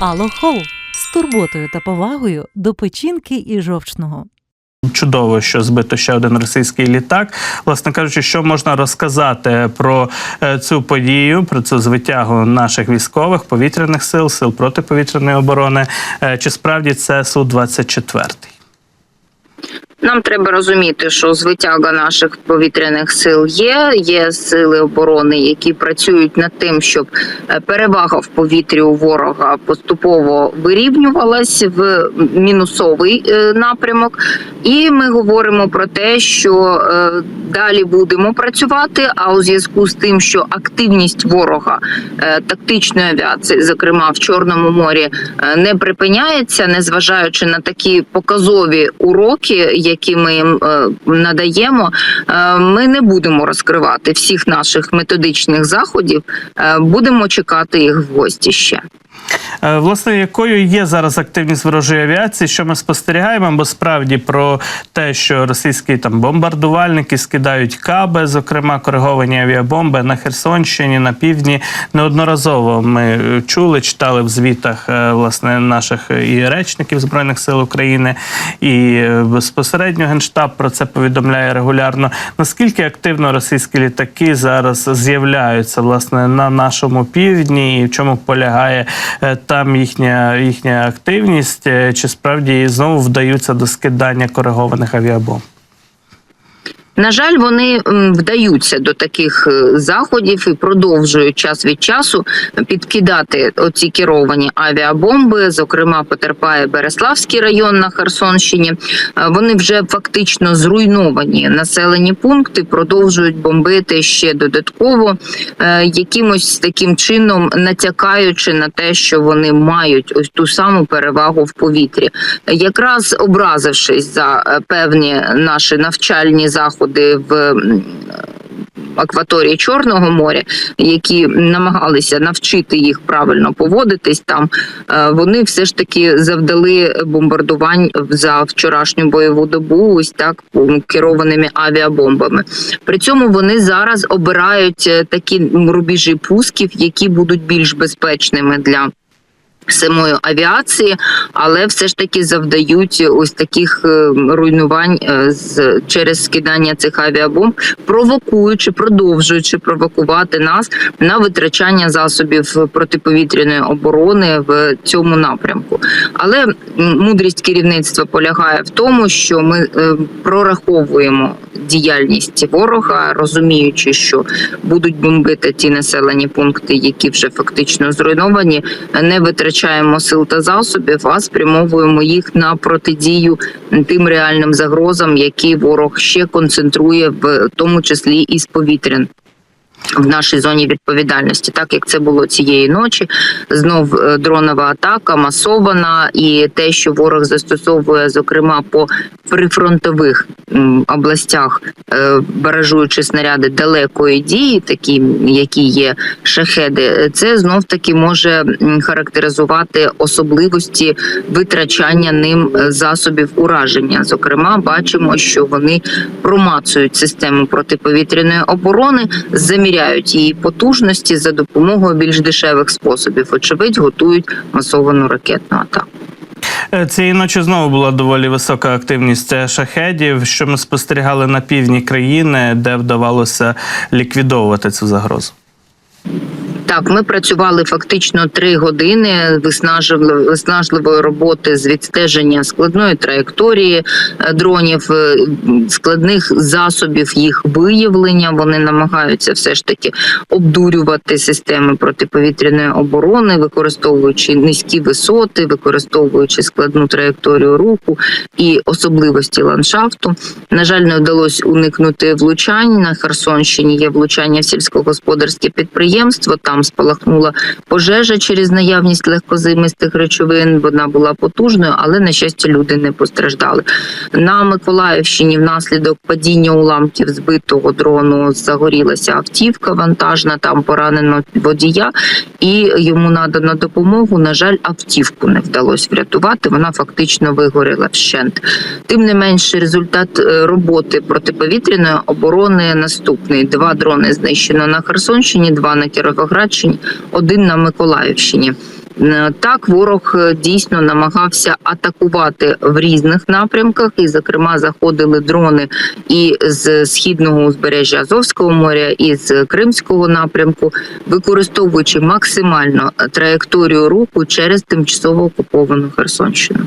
Алохол з турботою та повагою до печінки і жовчного. Чудово, що збито ще один російський літак. Власне кажучи, що можна розказати про е, цю подію, про цю звитягу наших військових повітряних сил, сил протиповітряної оборони. Е, Чи справді це су 24 Нам треба розуміти, що звитяга наших повітряних сил є. Є сили оборони, які працюють над тим, щоб е, перевага в повітрі у ворога поступово вирівнювалась в мінусовий е, напрямок. І ми говоримо про те, що е, далі будемо працювати. А у зв'язку з тим, що активність ворога тактичної авіації, зокрема в Чорному морі, не припиняється, незважаючи на такі показові уроки, які ми їм е, надаємо, е, ми не будемо розкривати всіх наших методичних заходів. е, Будемо чекати їх в гості ще. Е, Власне, якою є зараз активність ворожої авіації, що ми спостерігаємо? Бо справді про те, що російські там бомбардувальники скидають каби, зокрема кориговані авіабомби на Херсонщині, на півдні. Неодноразово ми е, чули, читали в звітах е, власне наших і речників збройних сил України, і безпосередньо генштаб про це повідомляє регулярно. Наскільки активно російські літаки зараз з'являються власне на нашому півдні, і в чому полягає там їхня їхня активність, е, чи справді знову вдаються до скидання коригованих авіабомб? На жаль, вони вдаються до таких е, заходів і продовжують час від часу підкидати оці керовані авіабомби. Зокрема, потерпає Береславський район на Херсонщині. Е, Вони вже фактично зруйновані населені пункти, продовжують бомбити ще додатково, е, якимось таким чином натякаючи на те, що вони мають ось ту саму перевагу в повітрі, якраз образившись за певні наші навчальні заходи в акваторії Чорного моря, які намагалися навчити їх правильно поводитись там, е, вони все ж таки завдали бомбардувань за вчорашню бойову добу, ось так керованими авіабомбами. При цьому вони зараз обирають е, такі рубежі пусків, які будуть більш безпечними для. Самої авіації, але все ж таки завдають ось таких е, руйнувань е, з через скидання цих авіабомб, провокуючи, продовжуючи провокувати нас на витрачання засобів протиповітряної оборони в цьому напрямку. Але мудрість керівництва полягає в тому, що ми е, прораховуємо діяльність ворога, розуміючи, що будуть бомбити ті населені пункти, які вже фактично зруйновані, не витрачаємо сил та засобів, а спрямовуємо їх на протидію тим реальним загрозам, які ворог ще концентрує, в тому числі і з повітрян. В нашій зоні відповідальності, так як це було цієї ночі, знов е, дронова атака масована, і те, що ворог застосовує, зокрема по прифронтових областях, е, баражуючи снаряди далекої дії, такі які є шахеди, це знов таки може характеризувати особливості витрачання ним е, засобів ураження. Зокрема, бачимо, що вони промацують систему протиповітряної оборони, заміряють її потужності за допомогою більш дешевих способів. Очевидь, готують масовану ракетну атаку. Е, Цієї ночі знову була доволі висока активність е, шахедів, що ми спостерігали на півдні країни, де вдавалося ліквідовувати цю загрозу. Так, ми працювали фактично три години виснажливої роботи з відстеження складної траєкторії е, дронів, е, складних засобів їх виявлення. Вони намагаються все ж таки обдурювати системи протиповітряної оборони, використовуючи низькі висоти, використовуючи складну траєкторію руху і особливості ландшафту. На жаль, не вдалося уникнути влучань на Херсонщині. Є влучання в сільськогосподарське підприємство. Там спалахнула пожежа через наявність легкозимистих речовин. Вона була потужною, але на щастя люди не постраждали. На Миколаївщині внаслідок падіння уламків збитого дрону загорілася автівка вантажна. Там поранено водія, і йому надано допомогу. На жаль, автівку не вдалося врятувати. Вона фактично вигоріла вщент. Тим не менше, результат е, роботи протиповітряної оборони наступний: два дрони знищено на Херсонщині, два на Кіровоградщині, один на Миколаївщині. Е, Так, ворог е, дійсно намагався атакувати в різних напрямках, і, зокрема, заходили дрони і з східного узбережжя Азовського моря, і з Кримського напрямку, використовуючи максимально траєкторію руху через тимчасово окуповану Херсонщину.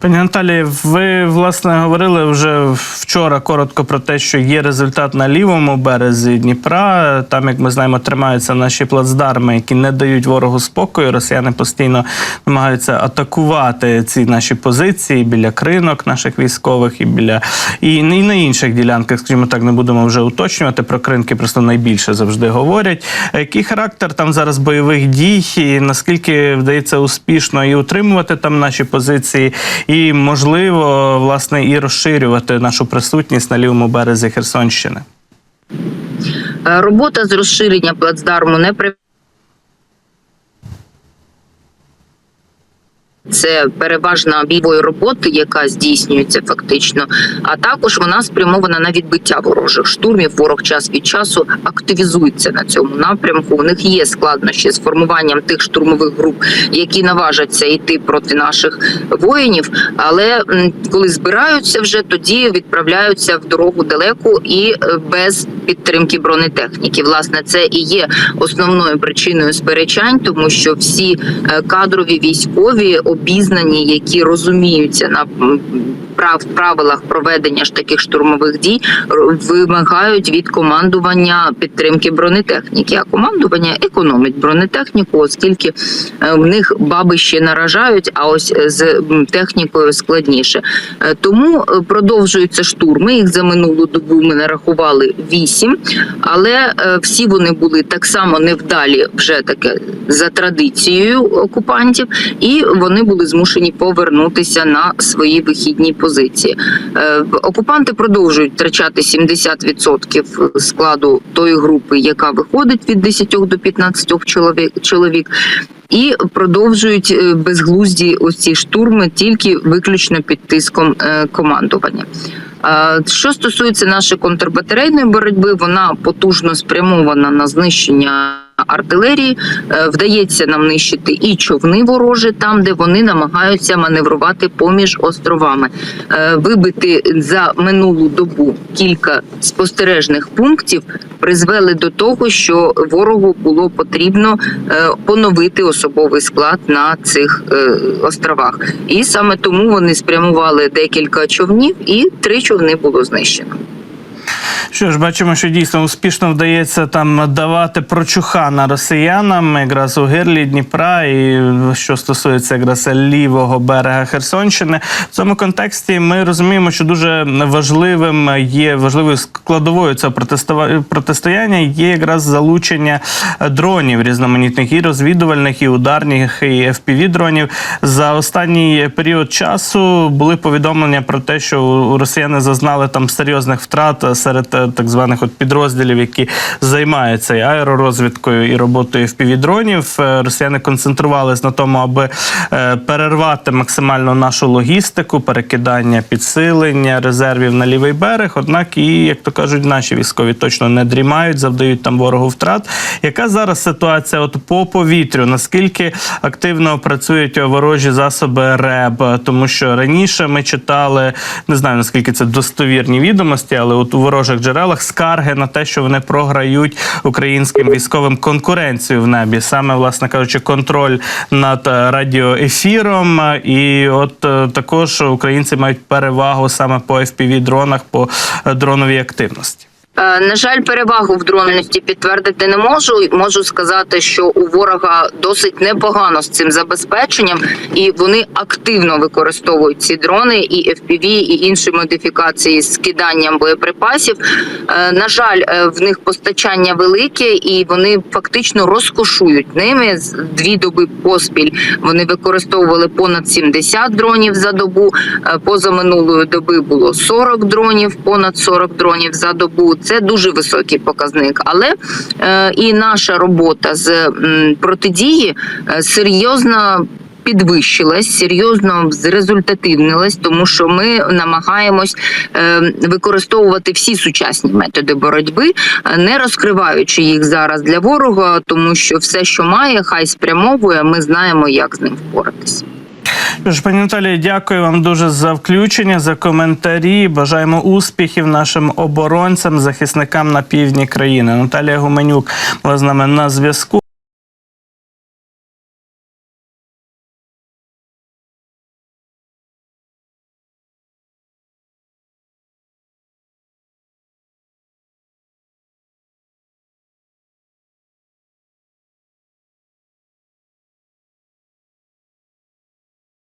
Пані Наталі, ви власне говорили вже вчора коротко про те, що є результат на лівому березі Дніпра. Там, як ми знаємо, тримаються наші плацдарми, які не дають ворогу спокою. Росіяни постійно намагаються атакувати ці наші позиції біля кринок наших військових і біля і, і на інших ділянках, скажімо так, не будемо вже уточнювати. Про кринки просто найбільше завжди говорять. Який характер там зараз бойових дій, і наскільки вдається успішно і утримувати там наші позиції? І можливо власне і розширювати нашу присутність на лівому березі Херсонщини. Е, Робота з розширення плацдарму не при це переважна бойової роботи, яка здійснюється фактично. А також вона спрямована на відбиття ворожих штурмів. Ворог час від часу активізується на цьому напрямку. У них є складнощі з формуванням тих штурмових груп, які наважаться йти проти наших воїнів. Але коли збираються вже, тоді відправляються в дорогу далеку і е, без підтримки бронетехніки. Власне, це і є основною причиною сперечань, тому що всі е, кадрові військові обізнані, які розуміються на прав правилах проведення ж таких штурмових дій, вимагають від командування підтримки бронетехніки. А командування економить бронетехніку, оскільки е, в них баби ще наражають, а ось е, з технікою складніше. Е, Тому продовжуються штурми. Їх за минулу добу ми нарахували вісім, але всі вони були так само невдалі, вже таке за традицією окупантів, і вони були змушені повернутися на свої вихідні позиції. Е, Окупанти продовжують втрачати 70% складу тої групи, яка виходить від 10 до 15 чоловік. І продовжують е, безглузді ось ці штурми тільки виключно під тиском е, командування. Що стосується нашої контрбатарейної боротьби, вона потужно спрямована на знищення артилерії. Е, Вдається нам нищити і човни ворожі там, де вони намагаються маневрувати поміж островами. Е, Вибити за минулу добу кілька спостережних пунктів призвели до того, що ворогу було потрібно е, поновити особовий склад на цих островах. І саме тому вони спрямували декілька човнів, і три човни було знищено. Що ж, бачимо, що дійсно успішно вдається там давати прочухана росіянам, якраз у гирлі Дніпра, і що стосується якраз лівого берега Херсонщини. В цьому контексті ми розуміємо, що дуже важливим є важливою складовою цього протистояння є якраз залучення дронів різноманітних і розвідувальних, і ударних, і fpv дронів. За останній період часу були повідомлення про те, що росіяни зазнали там серйозних втрат серед е, так званих от підрозділів, які займаються і аеророзвідкою і роботою впівдронів. Росіяни концентрувались на тому, аби е, перервати максимально нашу логістику, перекидання підсилення резервів на лівий берег. Однак, і як то кажуть, наші військові точно не дрімають, завдають там ворогу втрат. Яка зараз ситуація? От по повітрю? Наскільки активно працюють ворожі засоби РЕБ? Тому що раніше ми читали, не знаю наскільки це достовірні відомості, але от у ворожих джерелах скарги на те, що вони програють українським військовим конкуренцію в небі, саме власне кажучи, контроль над е, радіоефіром. І от е, також українці мають перевагу саме по fpv дронах по е, дроновій активності. Е, На жаль, перевагу в дронності підтвердити не можу. Можу сказати, що у ворога досить непогано з цим забезпеченням, і вони активно використовують ці дрони, і FPV, і інші модифікації з киданням боєприпасів. Е, На жаль, е, в них постачання велике, і вони фактично розкошують ними дві доби поспіль. Вони використовували понад 70 дронів за добу. Поза минулої доби було 40 дронів, понад 40 дронів за добу. Це дуже високий показник. Але е, і наша робота з протидії е, серйозно підвищилась, серйозно зрезультативнилась, тому що ми намагаємось е, використовувати всі сучасні методи боротьби, не розкриваючи їх зараз для ворога, тому що все, що має, хай спрямовує. Ми знаємо, як з ним впоратися. Що ж, пані Наталії, дякую вам дуже за включення, за коментарі. Бажаємо успіхів нашим оборонцям, захисникам на півдні країни. Наталія Гуменюк була з нами на зв'язку.